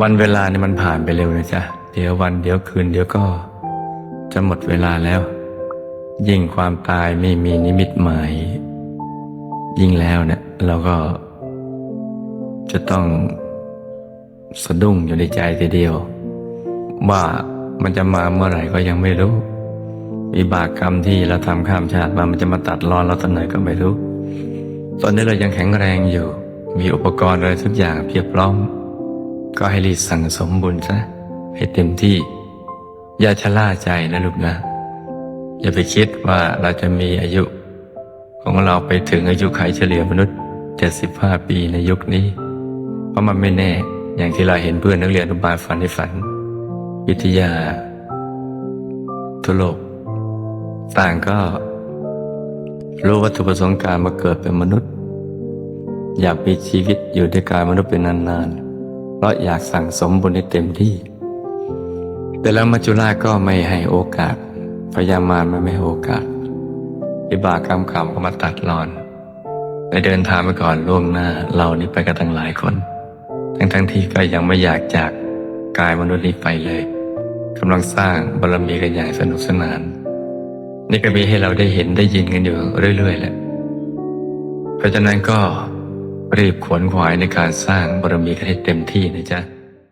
วันเวลาเนี่ยมันผ่านไปเร็วนะจ๊ะ เดี๋ยววันเดี๋ยวคืนเดี๋ยวก็ จะหมดเวลาแล้ว ยิ่งความตายไม่มีนิมิตหมาย ยิ่งแล้วเนี่ยเราก็ จะต้องสะดุ้งอยู่ในใจทีเดียว ว่ามันจะมาเมื่อไหร่ก็ยังไม่รู้วิบากกรรมที่เราทำข้ามชาติมามันจะมาตัดรอนเราตอนไหนก็ไม่รู้ ตอนนี้เรายังแข็งแรงอยู่ มีอุปกรณ์อะไรทุกอย่างเพียบพร้อม ก็ให้รีสั่งสมบุญซะให้เต็มที่ อย่าชะล่าใจนะลูกนะ อย่าไปคิดว่าเราจะมีอายุ ของเราไปถึงอายุไขเฉลี่ยมนุษย์ 75 ปีในยุคนี้ เพราะมันไม่แน่อย่างที่เราเห็นเพื่อนนักเรียนอนุบาลฝันในฝัน วิทยา ทุโลก ต่างก็รู้วัตถุประสงค์การมาเกิดเป็นมนุษย์ อยากมีชีวิตอยู่ด้วยกายมนุษย์เป็นนานๆ เพราะอยากสั่งสมบุญให้เต็มที่ แต่แล้วมัจจุราชก็ไม่ให้โอกาส พยามารมันไม่ให้โอกาสวิบากรรมขำก็มาตัดรอนไปเดินทางไปก่อนล่วงหน้าเรานี่ไปกันตั้งหลายคน ทั้งๆทที่ก็ยังไม่อยากจากกายมนุษย์นี้ไปเลยกำลังสร้างบารมีกันอย่างสนุกสนาน นี่ก็มีให้เราได้เห็นได้ยินกันอยู่เรื่อยๆแหละเพราะฉะนั้นก็ รีบขวนขวายในการสร้างบารมีกันให้เต็มที่นะจ๊ะ